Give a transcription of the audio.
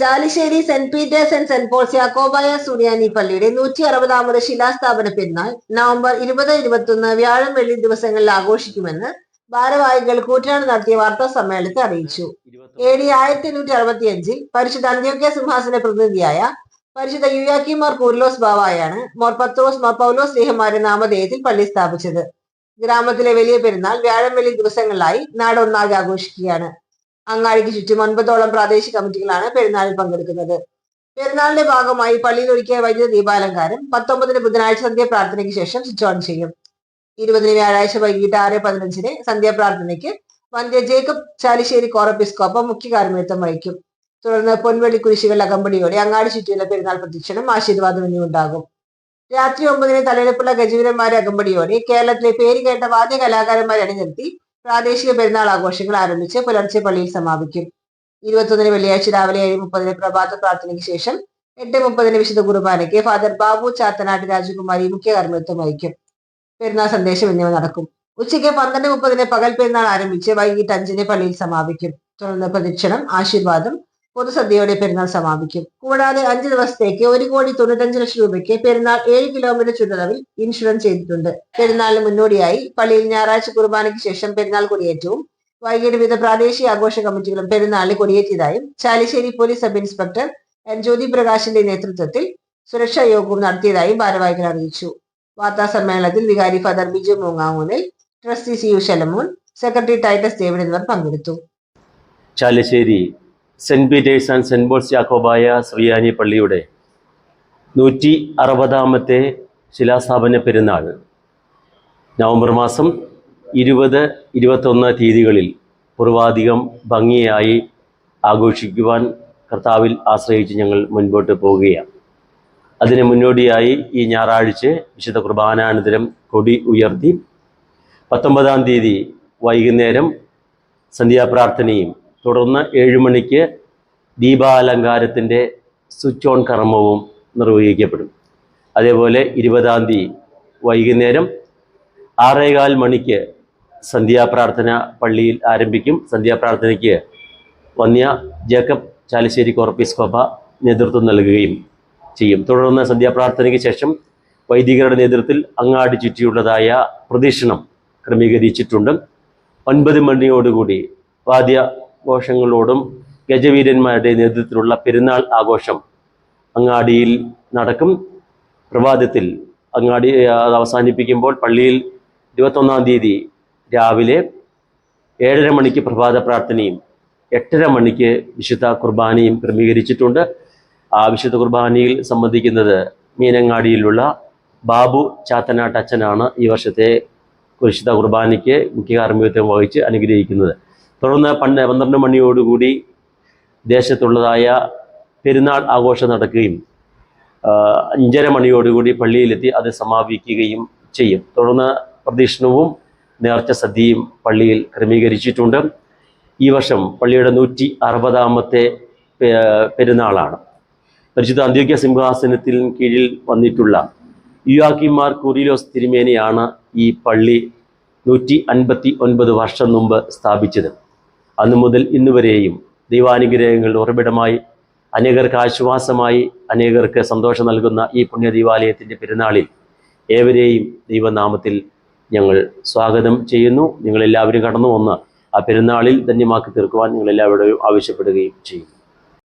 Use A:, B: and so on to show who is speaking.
A: Chalissery saint Peter's and saint Paul's Yakobaya സുറിയാനി പള്ളിയുടെ നൂറ്റി അറുപതാമത് ശിലാസ്ഥാപന പെരുന്നാൾ നവംബർ ഇരുപത് ഇരുപത്തൊന്ന് വ്യാഴം വെള്ളി ദിവസങ്ങളിൽ ആഘോഷിക്കുമെന്ന് ഭാരവാഹികൾ കൂറ്റനാട് നടത്തിയ വാർത്താ സമ്മേളനത്തിൽ അറിയിച്ചു. എ ഡി ആയിരത്തി എണ്ണൂറ്റി അറുപത്തി അഞ്ചിൽ പരിശുദ്ധ അന്ത്യോക്യ സിംഹാസന പ്രതിനിധിയായ പരിശുദ്ധ യുയാക്കിമാർ കൂർലോസ് ബാവായാണ് മോർ പത്രോസ് മോർ പൗലോസ് ലേഹമാരുടെ നാമധേയത്തിൽ പള്ളി സ്ഥാപിച്ചത്. ഗ്രാമത്തിലെ വലിയ പെരുന്നാൾ വ്യാഴം വെള്ളി ദിവസങ്ങളിലായി നാടൊന്നാകെ ആഘോഷിക്കുകയാണ്. അങ്ങാടിക്ക് ചുറ്റും ഒൻപതോളം പ്രാദേശിക കമ്മിറ്റികളാണ് പെരുന്നാളിൽ പങ്കെടുക്കുന്നത്. പെരുന്നാളിന്റെ ഭാഗമായി പള്ളിയിൽ ഒരുക്കിയ വൈദ്യുത ദീപാലങ്കാരം പത്തൊമ്പതിന് ബുധനാഴ്ച സന്ധ്യ പ്രാർത്ഥനയ്ക്ക് ശേഷം സ്വിച്ച് ഓൺ ചെയ്യും. ഇരുപതിന് വ്യാഴാഴ്ച വൈകിട്ട് ആറ് പതിനഞ്ചിന് സന്ധ്യാപ്രാർത്ഥനയ്ക്ക് വന്ധ്യ ജേക്കബ് ചാലിശ്ശേരി കോറപ്പിസ്കോപ്പ മുഖ്യ കാർമ്മികത്വം വഹിക്കും. തുടർന്ന് പൊൻവെള്ളി കുരിശുകളുടെ അകമ്പടിയോടെ അങ്ങാടി ചുറ്റിയുള്ള പെരുന്നാൾ പ്രദക്ഷിണം ആശീർവാദം എന്നിവയുണ്ടാകും. രാത്രി ഒമ്പതിന് തലയെടുപ്പുള്ള ഗജവീരന്മാരെ അകമ്പടിയോടെ കേരളത്തിലെ പേര് കേട്ട വാദ്യ കലാകാരന്മാരെ അണിനിർത്തി പ്രാദേശിക പെരുന്നാൾ ആഘോഷങ്ങൾ ആരംഭിച്ച് പുലർച്ചെ പള്ളിയിൽ സമാപിക്കും. ഇരുപത്തൊന്നിന് വെള്ളിയാഴ്ച രാവിലെ ഏഴ് മുപ്പതിന് പ്രഭാത പ്രാർത്ഥനയ്ക്ക് ശേഷം എട്ട് മുപ്പതിന് വിശുദ്ധ കുർബാനയ്ക്ക് ഫാദർ ബാബു ചാത്തനാട്ട് രാജകുമാരി മുഖ്യ കർമ്മത്വം വഹിക്കും. പെരുന്നാൾ സന്ദേശം എന്നിവ നടക്കും. ഉച്ചയ്ക്ക് പന്ത്രണ്ട് മുപ്പതിന് പകൽ പെരുന്നാൾ ആരംഭിച്ച് വൈകിട്ട് അഞ്ചിന് പള്ളിയിൽ സമാപിക്കും. തുടർന്ന് പ്രദക്ഷിണം ആശീർവാദം പൊതുസദ്യയോടെ പെരുന്നാൾ സമാപിക്കും. കൂടാതെ അഞ്ചു ദിവസത്തേക്ക് ഒരു കോടി തൊണ്ണൂറ്റഞ്ച് ലക്ഷം രൂപയ്ക്ക് പെരുന്നാൾ ഏഴ് കിലോമീറ്റർ ചുറ്റളവിൽ ഇൻഷുറൻസ് ചെയ്തിട്ടുണ്ട്. പെരുന്നാളിന് മുന്നോടിയായി പള്ളിയിൽ ഞായറാഴ്ച കുർബാനയ്ക്ക് ശേഷം പെരുന്നാൾ കൊടിയേറ്റവും വൈകിട്ട് വിവിധ പ്രാദേശിക ആഘോഷ കമ്മിറ്റികളും പെരുന്നാളിൽ കൊടിയേറ്റിയതായും Chalissery police sub inspector N Jyothi പ്രകാശിന്റെ നേതൃത്വത്തിൽ സുരക്ഷാ യോഗവും നടത്തിയതായും ഭാരവാഹികൾ അറിയിച്ചു. വാർത്താ സമ്മേളനത്തിൽ വികാരി father Biju മൂങ്ങാമൂനിൽ trustee C U Shalamoon secretary Titus Devan എന്നിവർ പങ്കെടുത്തു.
B: Chalissery saint Peter's and saint Paul's Yakobaya ശ്രീയാനി പള്ളിയുടെ നൂറ്റി അറുപതാമത്തെ ശിലാസ്ഥാപന പെരുന്നാൾ നവംബർ മാസം ഇരുപത് ഇരുപത്തൊന്ന് തീയതികളിൽ പൂർവാധികം ഭംഗിയായി ആഘോഷിക്കുവാൻ കർത്താവിൽ ആശ്രയിച്ച് ഞങ്ങൾ മുൻപോട്ട് പോവുകയാണ്. അതിന് മുന്നോടിയായി ഈ ഞായറാഴ്ച വിശുദ്ധ കുർബാനാനന്തരം കൊടി ഉയർത്തി പത്തൊമ്പതാം തീയതി വൈകുന്നേരം സന്ധ്യാപ്രാർത്ഥനയും തുടർന്ന് ഏഴ് മണിക്ക് ദീപാലങ്കാരത്തിന്റെ സ്വിച്ച് ഓൺ കർമ്മവും നിർവഹിക്കപ്പെടും. അതേപോലെ ഇരുപതാം തീയതി വൈകുന്നേരം ആറേകാൽ മണിക്ക് സന്ധ്യാപ്രാർത്ഥന പള്ളിയിൽ ആരംഭിക്കും. സന്ധ്യാപ്രാർത്ഥനയ്ക്ക് വന്യ ജേക്കബ് ചാലിശ്ശേരി കോർപ്പിസ്കോപ്പ നേതൃത്വം നൽകുകയും ചെയ്യും. തുടർന്ന് സന്ധ്യാപ്രാർത്ഥനയ്ക്ക് ശേഷം വൈദികരുടെ നേതൃത്വത്തിൽ അങ്ങാടി ചുറ്റിയുള്ളതായ പ്രദക്ഷിണം ക്രമീകരിച്ചിട്ടുണ്ട്. ഒൻപത് മണിയോടുകൂടി വാദ്യഘോഷങ്ങളോടും ഗജവീരന്മാരുടെ നേതൃത്വത്തിലുള്ള പെരുന്നാൾ ആഘോഷം അങ്ങാടിയിൽ നടക്കും. പ്രഭാതത്തിൽ അങ്ങാടി അത് അവസാനിപ്പിക്കുമ്പോൾ പള്ളിയിൽ ഇരുപത്തൊന്നാം തീയതി രാവിലെ ഏഴര മണിക്ക് പ്രഭാത പ്രാർത്ഥനയും എട്ടര മണിക്ക് വിശുദ്ധ കുർബാനയും ക്രമീകരിച്ചിട്ടുണ്ട്. ആ വിശുദ്ധ കുർബാനയിൽ സംബന്ധിക്കുന്നത് മീനങ്ങാടിയിലുള്ള ബാബു ചാത്തനാട്ടച്ഛനാണ് ഈ വർഷത്തെ വിശുദ്ധ കുർബാനയ്ക്ക് മുഖ്യ കാർമ്മികത്വം വഹിച്ച് അനുഗ്രഹിക്കുന്നത്. തുടർന്ന് പണ്ട് പന്ത്രണ്ട് മണിയോടുകൂടി ദേശത്തുള്ളതായ പെരുന്നാൾ ആഘോഷം നടക്കുകയും അഞ്ചര മണിയോടുകൂടി പള്ളിയിലെത്തി അത് സമാപിക്കുകയും ചെയ്യും. തുടർന്ന് പ്രദക്ഷിണവും നേർച്ച സദ്യയും പള്ളിയിൽ ക്രമീകരിച്ചിട്ടുണ്ട്. ഈ വർഷം പള്ളിയുടെ നൂറ്റി അറുപതാമത്തെ പെരുന്നാളാണ്. പരിശുദ്ധ അന്ത്യോക്യ സിംഹാസനത്തിൽ കീഴിൽ വന്നിട്ടുള്ള യുവാക്കിമാർ കുറിലോസ് തിരുമേനിയാണ് ഈ പള്ളി നൂറ്റി അൻപത്തി ഒൻപത് വർഷം മുമ്പ് സ്ഥാപിച്ചത്. അന്നു മുതൽ ഇന്ന് വരെയും ദൈവാനുഗ്രഹങ്ങളുടെ ഉറവിടമായി അനേകർക്ക് ആശ്വാസമായി അനേകർക്ക് സന്തോഷം നൽകുന്ന ഈ പുണ്യ ദൈവാലയത്തിന്റെ പെരുന്നാളിൽ ഏവരെയും ദൈവനാമത്തിൽ ഞങ്ങൾ സ്വാഗതം ചെയ്യുന്നു. നിങ്ങളെല്ലാവരും കടന്നു വന്ന് ആ പെരുന്നാളിൽ ധന്യമാക്കി തീർക്കുവാൻ നിങ്ങളെല്ലാവരോടും ആവശ്യപ്പെടുകയും ചെയ്യും